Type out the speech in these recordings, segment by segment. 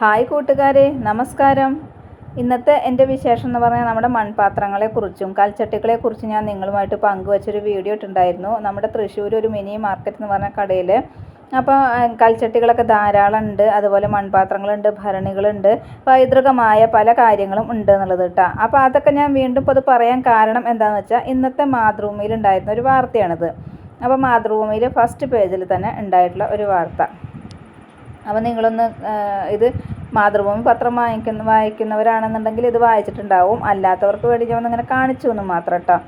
Hi കൂട്ടുകാരെ നമസ്കാരം. ഇന്നത്തെ എന്റെ വിശേഷം എന്ന് പറഞ്ഞാൽ നമ്മുടെ മൺപാത്രങ്ങളെക്കുറിച്ചും കൽച്ചട്ടികളെക്കുറിച്ചും ഞാൻ നിങ്ങളുമായിട്ട് പങ്കുവച്ചൊരു വീഡിയോ ഇട്ടുണ്ടായിരുന്നു നമ്മുടെ തൃശ്ശൂർ ഒരു മിനി മാർക്കറ്റ് എന്ന് പറഞ്ഞ കടയിൽ അപ്പോൾ കൽച്ചട്ടികളൊക്കെ ധാരാളം ഉണ്ട് അതുപോലെ മൺപാത്രങ്ങളുണ്ട് ഭരണികളുണ്ട് പൈതൃകമായ പല കാര്യങ്ങളും ഉണ്ട് എന്നുള്ളത് കേട്ടോ. അപ്പോൾ അതൊക്കെ ഞാൻ വീണ്ടും ഇപ്പോൾ അത് പറയാൻ കാരണം എന്താണെന്ന് വെച്ചാൽ ഇന്നത്തെ മാതൃഭൂമിയിൽ ഉണ്ടായിരുന്ന ഒരു വാർത്തയാണിത്. അപ്പോൾ മാതൃഭൂമിയിൽ ഫസ്റ്റ് പേജിൽ തന്നെ ഉണ്ടായിട്ടുള്ള ഒരു വാർത്ത. അപ്പോൾ നിങ്ങളൊന്ന് ഇത് മാതൃഭൂമി പത്രം വാങ്ങിക്കുന്ന വായിക്കുന്നവരാണെന്നുണ്ടെങ്കിൽ ഇത് വായിച്ചിട്ടുണ്ടാവും. അല്ലാത്തവർക്ക് വേണ്ടി ഞാൻ ഒന്നിങ്ങനെ കാണിച്ചു എന്ന് മാത്രം കേട്ടോ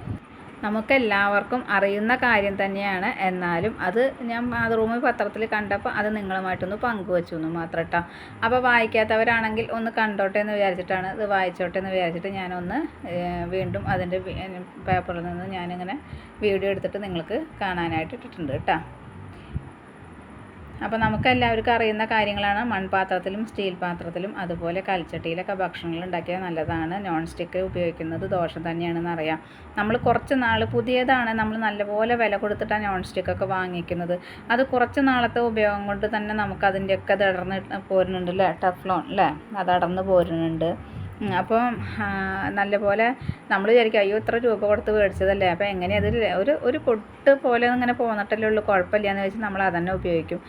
നമുക്കെല്ലാവർക്കും അറിയുന്ന കാര്യം തന്നെയാണ്. എന്നാലും അത് ഞാൻ മാതൃഭൂമി പത്രത്തിൽ കണ്ടപ്പോൾ അത് നിങ്ങളുമായിട്ടൊന്ന് പങ്കുവച്ചു എന്ന് മാത്രം കേട്ടോ അപ്പോൾ വായിക്കാത്തവരാണെങ്കിൽ ഒന്ന് കണ്ടോട്ടെ എന്ന് വിചാരിച്ചിട്ടാണ് ഇത് വായിച്ചോട്ടെ എന്ന് വിചാരിച്ചിട്ട് ഞാനൊന്ന് വീണ്ടും അതിന്റെ പേപ്പറിൽ നിന്ന് ഞാനിങ്ങനെ വീഡിയോ എടുത്തിട്ട് നിങ്ങൾക്ക് കാണാനായിട്ട് ഇട്ടിട്ടുണ്ട് കേട്ടോ അപ്പോൾ നമുക്കെല്ലാവർക്കും അറിയുന്ന കാര്യങ്ങളാണ് മൺപാത്രത്തിലും സ്റ്റീൽ പാത്രത്തിലും അതുപോലെ കൽച്ചട്ടിയിലൊക്കെ ഭക്ഷണങ്ങൾ ഉണ്ടാക്കിയാൽ നല്ലതാണ്. നോൺ സ്റ്റിക്ക് ഉപയോഗിക്കുന്നത് ദോഷം തന്നെയാണെന്ന് അറിയാം. നമ്മൾ കുറച്ച് നാൾ പുതിയതാണ് നമ്മൾ നല്ലപോലെ വില കൊടുത്തിട്ടാണ് നോൺ സ്റ്റിക്കൊക്കെ വാങ്ങിക്കുന്നത്. അത് കുറച്ച് നാളത്തെ ഉപയോഗം കൊണ്ട് തന്നെ നമുക്ക് അതിന്റെയൊക്കെ അത് അടർന്ന് പോരുന്നുണ്ട് അല്ലേ ടഫ്ലോൺ അല്ലേ അത് അടർന്ന് പോരുന്നുണ്ട്. അപ്പോൾ നല്ലപോലെ നമ്മൾ വിചാരിക്കും അയ്യോ ഇത്ര രൂപ കൊടുത്ത് മേടിച്ചതല്ലേ? അപ്പോൾ എങ്ങനെ അതിൽ ഒരു ഒരു പൊട്ട് പോലെ ഇങ്ങനെ പോന്നിട്ടല്ലേ ഉള്ളൂ കുഴപ്പമില്ല എന്ന് വെച്ച് നമ്മൾ അതന്നെ ഉപയോഗിക്കും.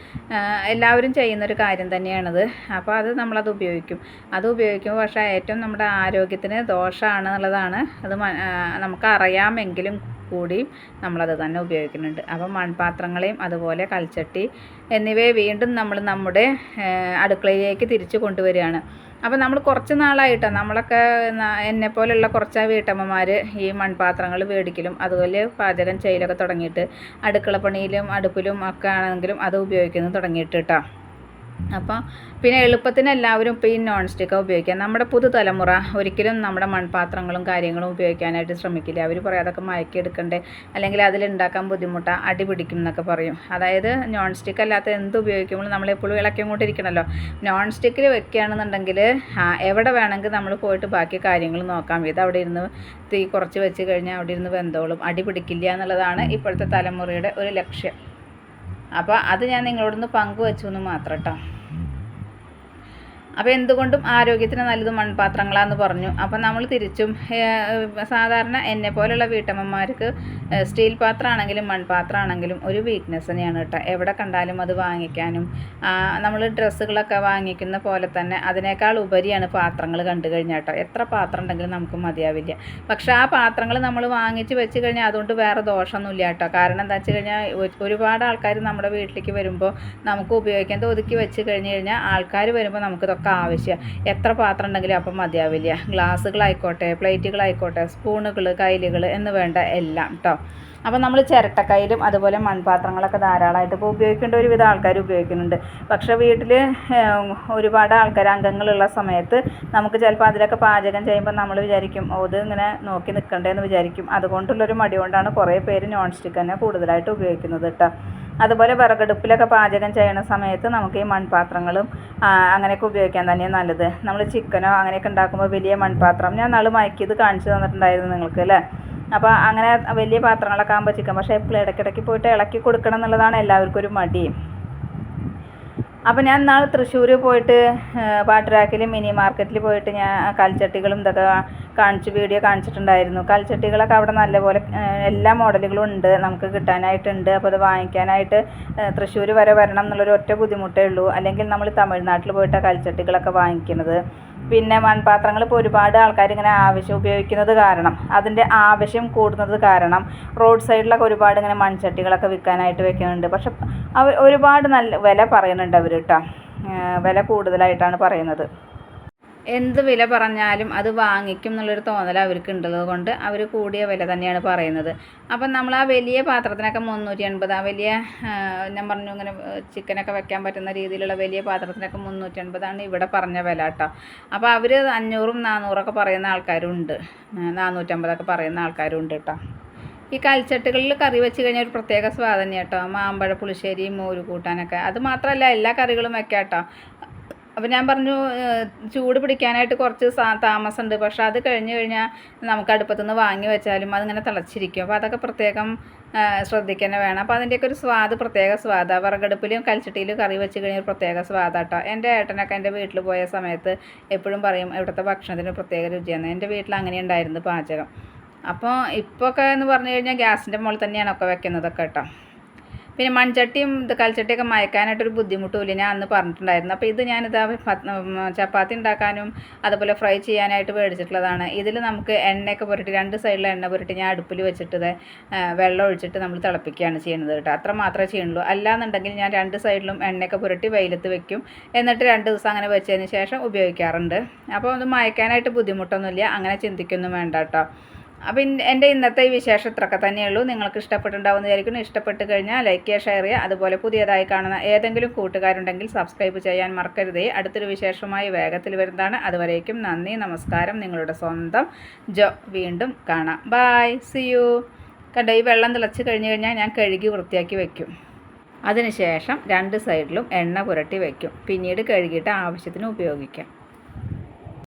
എല്ലാവരും ചെയ്യുന്നൊരു കാര്യം തന്നെയാണത്. അപ്പോൾ അത് നമ്മളത് ഉപയോഗിക്കും. അത് ഉപയോഗിക്കുമ്പോൾ പക്ഷേ ഏറ്റവും നമ്മുടെ ആരോഗ്യത്തിന് ദോഷമാണ് എന്നുള്ളതാണ്. അത് നമുക്കറിയാമെങ്കിലും കൂടിയും കൂടി നമ്മളത് തന്നെ ഉപയോഗിക്കുന്നുണ്ട്. അപ്പം മൺപാത്രങ്ങളെയും അതുപോലെ കൽച്ചട്ടി എന്നിവയെ വീണ്ടും നമ്മൾ നമ്മുടെ അടുക്കളയിലേക്ക് തിരിച്ചു കൊണ്ടുവരികയാണ്. അപ്പോൾ നമ്മൾ കുറച്ച് നാളായിട്ടോ നമ്മളൊക്കെ എന്നെ പോലെയുള്ള കുറച്ച് വീട്ടമ്മമാർ ഈ മൺപാത്രങ്ങൾ മേടിക്കലും അതുപോലെ പാചകം ചെയ്യലൊക്കെ തുടങ്ങിയിട്ട് അടുക്കളപ്പണിയിലും അടുപ്പിലും ഒക്കെ ആണെങ്കിലും അത് ഉപയോഗിക്കുന്നത് തുടങ്ങിയിട്ട് കേട്ടോ അപ്പോൾ പിന്നെ എളുപ്പത്തിന് എല്ലാവരും ഇപ്പോൾ ഈ നോൺ സ്റ്റിക്ക് ഉപയോഗിക്കുക നമ്മുടെ പുതുതലമുറ ഒരിക്കലും നമ്മുടെ മൺപാത്രങ്ങളും കാര്യങ്ങളും ഉപയോഗിക്കാനായിട്ട് ശ്രമിക്കില്ല. അവർ പറയും അതൊക്കെ മയക്കിയെടുക്കണ്ടേ അല്ലെങ്കിൽ അതിലുണ്ടാക്കാൻ ബുദ്ധിമുട്ടാണ് അടി പിടിക്കും എന്നൊക്കെ പറയും. അതായത് നോൺ സ്റ്റിക്ക് അല്ലാത്ത എന്ത് ഉപയോഗിക്കുമ്പോഴും നമ്മളെപ്പോഴും ഇളക്കി കൊണ്ടിരിക്കണമല്ലോ നോൺ സ്റ്റിക്കിൽ വെക്കുകയാണെന്നുണ്ടെങ്കിൽ എവിടെ വേണമെങ്കിൽ നമ്മൾ പോയിട്ട് ബാക്കി കാര്യങ്ങൾ നോക്കാം. ഇത് അവിടെ ഇരുന്ന് തീ കുറച്ച് വെച്ച് കഴിഞ്ഞാൽ അവിടെ ഇരുന്ന് വെന്തോളും. അടി പിടിക്കില്ല എന്നുള്ളതാണ് ഇപ്പോഴത്തെ തലമുറയുടെ ഒരു ലക്ഷ്യം. അപ്പോൾ അത് ഞാൻ നിങ്ങളോടൊന്ന് പങ്കുവെച്ചു എന്ന് മാത്രം കേട്ടോ. അപ്പോൾ എന്തുകൊണ്ടും ആരോഗ്യത്തിന് നല്ലത് മൺപാത്രങ്ങളാന്ന് പറഞ്ഞു. അപ്പോൾ നമ്മൾ തിരിച്ചും സാധാരണ എന്നെ പോലുള്ള വീട്ടമ്മമാർക്ക് സ്റ്റീൽ പാത്രമാണെങ്കിലും മൺപാത്രമാണെങ്കിലും ഒരു വീക്ക്നെസ് തന്നെയാണ് കേട്ടോ. എവിടെ കണ്ടാലും അത് വാങ്ങിക്കാനും നമ്മൾ ഡ്രസ്സുകളൊക്കെ വാങ്ങിക്കുന്ന പോലെ തന്നെ അതിനേക്കാൾ ഉപരിയാണ് പാത്രങ്ങൾ കണ്ടു കഴിഞ്ഞാൽ കേട്ടോ. എത്ര പാത്രം ഉണ്ടെങ്കിലും നമുക്ക് മതിയാവില്ല. പക്ഷേ ആ പാത്രങ്ങൾ നമ്മൾ വാങ്ങിച്ച് വെച്ച് കഴിഞ്ഞാൽ അതുകൊണ്ട് വേറെ ദോഷമൊന്നുമില്ല കേട്ടോ. കാരണം എന്താ വെച്ച് കഴിഞ്ഞാൽ ഒരുപാട് ആൾക്കാർ നമ്മുടെ വീട്ടിലേക്ക് വരുമ്പോൾ നമുക്ക് ഉപയോഗിക്കാൻ ഒതുക്കി വെച്ച് കഴിഞ്ഞ് കഴിഞ്ഞാൽ ആൾക്കാർ വരുമ്പോൾ നമുക്കിതൊക്കെ ഒക്കെ ആവശ്യം. എത്ര പാത്രം ഉണ്ടെങ്കിലും അപ്പം മതിയാവില്ല. ഗ്ലാസ്സുകളായിക്കോട്ടെ പ്ലേറ്റുകളായിക്കോട്ടെ സ്പൂണുകൾ കയ്യിലുകൾ എന്ന് വേണ്ട എല്ലാം കേട്ടോ അപ്പോൾ നമ്മൾ ചിരട്ടക്കയിലും അതുപോലെ മൺപാത്രങ്ങളൊക്കെ ധാരാളമായിട്ട് ഇപ്പോൾ ഉപയോഗിക്കേണ്ട ഒരുവിധം ആൾക്കാർ ഉപയോഗിക്കുന്നുണ്ട്. പക്ഷേ വീട്ടിൽ ഒരുപാട് ആൾക്കാർ അംഗങ്ങളുള്ള സമയത്ത് നമുക്ക് ചിലപ്പോൾ അതിലൊക്കെ പാചകം ചെയ്യുമ്പോൾ നമ്മൾ വിചാരിക്കും ഇത് ഇങ്ങനെ നോക്കി നിൽക്കണ്ടേന്ന് വിചാരിക്കും. അതുകൊണ്ടുള്ളൊരു മടി കൊണ്ടാണ് കുറേ പേര് നോൺ സ്റ്റിക്ക് തന്നെ കൂടുതലായിട്ട് ഉപയോഗിക്കുന്നത് കേട്ടോ അതുപോലെ വിറകടുപ്പിലൊക്കെ പാചകം ചെയ്യണ സമയത്ത് നമുക്ക് ഈ മൺപാത്രങ്ങളും അങ്ങനെയൊക്കെ ഉപയോഗിക്കാൻ തന്നെയാണ് നല്ലത്. നമ്മൾ ചിക്കനോ അങ്ങനെയൊക്കെ ഉണ്ടാക്കുമ്പോൾ വലിയ മൺപാത്രം. ഞാൻ നാൾ മയക്കിയത് കാണിച്ചു തന്നിട്ടുണ്ടായിരുന്നു നിങ്ങൾക്ക് അല്ലേ? അപ്പോൾ അങ്ങനെ വലിയ പാത്രങ്ങളൊക്കെ ആകുമ്പോൾ ചിക്കൻ പക്ഷേ എപ്പോഴും ഇടയ്ക്കിടയ്ക്ക് പോയിട്ട് ഇളക്കി കൊടുക്കണം എന്നുള്ളതാണ് എല്ലാവർക്കും ഒരു മടി. അപ്പോൾ ഞാൻ നാളെ തൃശ്ശൂർ പോയിട്ട് പാട്ടരാക്കിൽ മിനി മാർക്കറ്റിൽ പോയിട്ട് ഞാൻ കൽച്ചട്ടികളും ഇതൊക്കെ കാണിച്ച് വീഡിയോ കാണിച്ചിട്ടുണ്ടായിരുന്നു. കൽച്ചട്ടികളൊക്കെ അവിടെ നല്ലപോലെ എല്ലാ മോഡലുകളും ഉണ്ട് നമുക്ക് കിട്ടാനായിട്ടുണ്ട്. അപ്പോൾ അത് വാങ്ങിക്കാനായിട്ട് തൃശ്ശൂർ വരെ വരണം എന്നുള്ളൊരു ഒറ്റ ബുദ്ധിമുട്ടേ ഉള്ളൂ. അല്ലെങ്കിൽ നമ്മൾ തമിഴ്നാട്ടിൽ പോയിട്ടാണ് കൽച്ചട്ടികളൊക്കെ വാങ്ങിക്കുന്നത്. പിന്നെ മൺപാത്രങ്ങൾ ഇപ്പോൾ ഒരുപാട് ആൾക്കാർ ഇങ്ങനെ ആവശ്യം ഉപയോഗിക്കുന്നത് കാരണം. അതിന്റെ ആവശ്യം കൂടുന്നത് കാരണം റോഡ് സൈഡിലൊക്കെ ഒരുപാട് ഇങ്ങനെ മൺചട്ടികളൊക്കെ വിൽക്കാനായിട്ട് വെക്കുന്നുണ്ട്. പക്ഷെ അവർ ഒരുപാട് നല്ല വില പറയുന്നുണ്ട് അവർ കേട്ടോ വില കൂടുതലായിട്ടാണ് പറയുന്നത്. എന്ത് വില പറഞ്ഞാലും അത് വാങ്ങിക്കും എന്നുള്ളൊരു തോന്നൽ അവർക്ക് ഉള്ളത് കൊണ്ട് അവർ കൂടിയ വില തന്നെയാണ് പറയുന്നത്. അപ്പം നമ്മൾ ആ വലിയ പാത്രത്തിനൊക്കെ മുന്നൂറ്റി എൺപത് ആ വലിയ ഞാൻ പറഞ്ഞു ഇങ്ങനെ ചിക്കനൊക്കെ വെക്കാൻ പറ്റുന്ന രീതിയിലുള്ള വലിയ പാത്രത്തിനൊക്കെ മുന്നൂറ്റി എൺപതാണ് ഇവിടെ പറഞ്ഞ വില കേട്ടോ. അപ്പോൾ അവർ അഞ്ഞൂറും നാനൂറൊക്കെ പറയുന്ന ആൾക്കാരുണ്ട്. നാനൂറ്റമ്പതൊക്കെ പറയുന്ന ആൾക്കാരുണ്ട് കേട്ടോ. ഈ കൽച്ചട്ടുകളിൽ കറി വെച്ച് കഴിഞ്ഞാൽ ഒരു പ്രത്യേക സ്വാദ് കേട്ടോ. മാമ്പഴ പുളിശ്ശേരി മോര് കൂട്ടാനൊക്കെ അത് മാത്രമല്ല എല്ലാ കറികളും വെക്കാം കേട്ടോ. അപ്പോൾ ഞാൻ പറഞ്ഞു ചൂട് പിടിക്കാനായിട്ട് കുറച്ച് താമസമുണ്ട്. പക്ഷേ അത് കഴിഞ്ഞ് കഴിഞ്ഞാൽ നമുക്ക് അടുപ്പത്തുനിന്ന് വാങ്ങി വെച്ചാലും അതിങ്ങനെ തിളച്ചിരിക്കും. അപ്പോൾ അതൊക്കെ പ്രത്യേകം ശ്രദ്ധിക്കുക വേണം. അപ്പോൾ അതിന്റെയൊക്കെ ഒരു സ്വാദ് പ്രത്യേക സ്വാദാണ് വിറകടുപ്പിലും കൽച്ചട്ടിയിലും കറി വെച്ച് കഴിഞ്ഞാൽ പ്രത്യേക സ്വാദാട്ടോ എന്റെ ഏട്ടനൊക്കെ എന്റെ വീട്ടിൽ പോയ സമയത്ത് എപ്പോഴും പറയും ഇവിടുത്തെ ഭക്ഷണത്തിന് പ്രത്യേക രുചിയാണ്. എന്റെ വീട്ടിൽ അങ്ങനെ ഉണ്ടായിരുന്നു പാചകം. അപ്പോൾ ഇപ്പോൾ ഒക്കെ എന്ന് പറഞ്ഞു കഴിഞ്ഞാൽ ഗ്യാസിന്റെ മുകളിൽ തന്നെയാണ് ഒക്കെ വെക്കുന്നതൊക്കെ കേട്ടോ പിന്നെ മൺചട്ടിയും കൽച്ചട്ടിയൊക്കെ മയക്കാനായിട്ടൊരു ബുദ്ധിമുട്ടുമില്ല. ഞാൻ അന്ന് പറഞ്ഞിട്ടുണ്ടായിരുന്നു. അപ്പോൾ ഇത് ഞാനിതാ ചപ്പാത്തി ഉണ്ടാക്കാനും അതുപോലെ ഫ്രൈ ചെയ്യാനായിട്ട് മേടിച്ചിട്ടുള്ളതാണ്. ഇതിൽ നമുക്ക് എണ്ണയൊക്കെ പുരട്ടി രണ്ട് സൈഡിൽ എണ്ണ പുരട്ടി ഞാൻ അടുപ്പിൽ വെച്ചിട്ട് വെള്ളം ഒഴിച്ചിട്ട് നമ്മൾ തിളപ്പിക്കുകയാണ് ചെയ്യുന്നത് കേട്ടോ. അത്ര മാത്രമേ ചെയ്യുള്ളൂ അല്ലാന്നുണ്ടെങ്കിൽ ഞാൻ രണ്ട് സൈഡിലും എണ്ണയൊക്കെ പുരട്ടി വെയിലത്ത് വെക്കും. എന്നിട്ട് രണ്ട് ദിവസം അങ്ങനെ വെച്ചതിന് ശേഷം ഉപയോഗിക്കാറുണ്ട്. അപ്പോൾ അത് മയക്കാനായിട്ട് ബുദ്ധിമുട്ടൊന്നുമില്ല. അങ്ങനെ ചിന്തിക്കൊന്നും വേണ്ട കേട്ടോ. അപ്പോൾ എന്റെ ഇന്നത്തെ ഈ വിശേഷം ഇത്രയൊക്കെ തന്നെയുള്ളൂ. നിങ്ങൾക്ക് ഇഷ്ടപ്പെട്ടുണ്ടാവുമെന്ന് വിചാരിക്കുന്നു. ഇഷ്ടപ്പെട്ട് കഴിഞ്ഞാൽ ലൈക്ക് ചെയ്യുക ഷെയർ ചെയ്യുക. അതുപോലെ പുതിയതായി കാണുന്ന ഏതെങ്കിലും കൂട്ടുകാരുണ്ടെങ്കിൽ സബ്സ്ക്രൈബ് ചെയ്യാൻ മറക്കരുതേ. അടുത്തൊരു വിശേഷമായി വേഗത്തിൽ വരുന്നതാണ്. അതുവരേക്കും നന്ദി നമസ്കാരം. നിങ്ങളുടെ സ്വന്തം ജോ. വീണ്ടും കാണാം. ബായ് സി യു കണ്ടോ ഈ വെള്ളം തിളച്ച് കഴിഞ്ഞ് കഴിഞ്ഞാൽ ഞാൻ കഴുകി വൃത്തിയാക്കി വയ്ക്കും അതിനുശേഷം രണ്ട് സൈഡിലും എണ്ണ പുരട്ടി വയ്ക്കും പിന്നീട് കഴുകിയിട്ട് ആവശ്യത്തിന് ഉപയോഗിക്കാം.